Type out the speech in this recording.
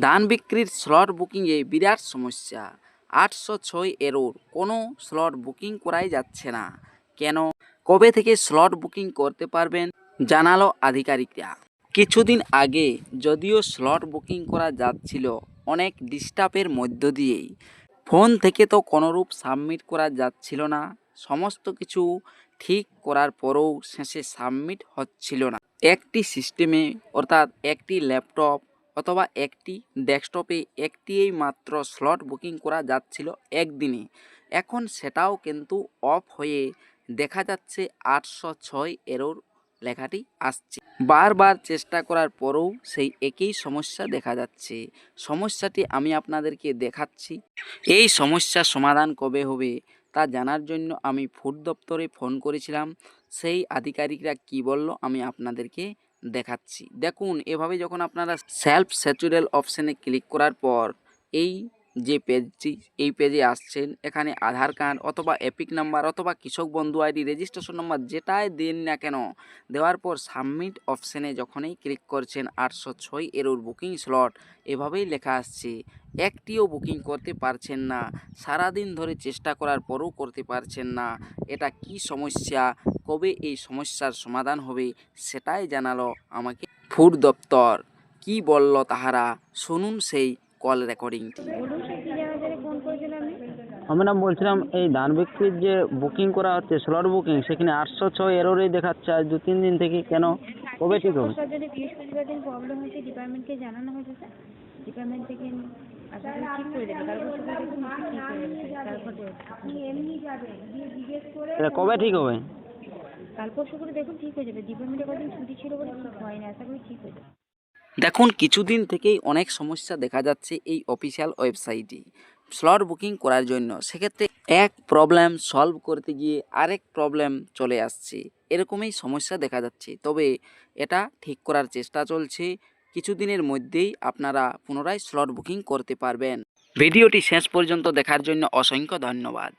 ধান বিক্রির স্লট বুকিংয়ে বিরাট সমস্যা। আটশো ছয় এরোর কোনো স্লট বুকিং করাই যাচ্ছে না। কেন? কবে থেকে স্লট বুকিং করতে পারবেন? জানালো আধিকারিকরা। কিছুদিন আগে যদিও স্লট বুকিং করা যাচ্ছিল অনেক ডিস্টার্বের মধ্য দিয়েই। ফোন থেকে তো কোনোরূপ সাবমিট করা যাচ্ছিল না। সমস্ত কিছু ঠিক করার পরেও শেষে সাবমিট হচ্ছিল না। একটি সিস্টেমে, অর্থাৎ একটি ল্যাপটপ অথবা একটি ডেস্কটপে একটিই মাত্র স্লট বুকিং করা যাচ্ছিল একদিনে। এখন সেটাও কিন্তু অফ হয়ে দেখা যাচ্ছে আটশো ছয় এরোর লেখাটি আসছে। বারবার চেষ্টা করার পরেও সেই একই সমস্যা দেখা যাচ্ছে। সমস্যাটি আমি আপনাদেরকে দেখাচ্ছি। এই সমস্যার সমাধান কবে হবে তা জানার জন্য আমি ফুড দপ্তরে ফোন করেছিলাম। সেই আধিকারিকরা কি বলল আমি আপনাদেরকে দেখাচ্ছি। দেখুন, এভাবে যখন আপনারা সেলফ স্যাচুরাল অপশানে ক্লিক করার পর, এই যে পেজটি এই পেজে আসছেন, এখানে আধার কার্ড অথবা এপিক নাম্বার অথবা কৃষক বন্ধু আইডি রেজিস্ট্রেশন নাম্বার যেটাই দিন না কেন, দেওয়ার পর সাবমিট অপশানে যখনই ক্লিক করছেন আটশো ছয় এরোর বুকিং স্লট এভাবেই লেখা আসছে। একটিও বুকিং করতে পারছেন না, সারাদিন ধরে চেষ্টা করার পরও করতে পারছেন না, এটা কি সমস্যা? কবে এই সমস্যার সমাধান হবে সেটাই জানালো আমাকে ফুড দপ্তর। কি বলল তাহারা? শুনুন সেই কল রেকর্ডিংটি আমরা বলছিলাম, এই ধান বিক্রির যে বুকিং করা হচ্ছে স্লট বুকিং সেখানে আটশো ছয় এরোরেই দেখাচ্ছে, আজ দু তিন দিন থেকে কেন? কবে ঠিক হবে? বৃহস্পতিবার কবে ঠিক হবে? দেখুন দেখুন, কিছুদিন থেকেই অনেক সমস্যা দেখা যাচ্ছে এই অফিসিয়াল ওয়েবসাইটে স্লট বুকিং করার জন্য। সেক্ষেত্রে এক প্রবলেম সলভ করতে গিয়ে আরেক প্রবলেম চলে আসছে। এরকমই সমস্যা দেখা যাচ্ছে। তবে এটা ঠিক করার চেষ্টা চলছে। কিছুদিনের মধ্যেই আপনারা পুনরায় স্লট বুকিং করতে পারবেন। ভিডিওটি শেষ পর্যন্ত দেখার জন্য অসংখ্য ধন্যবাদ।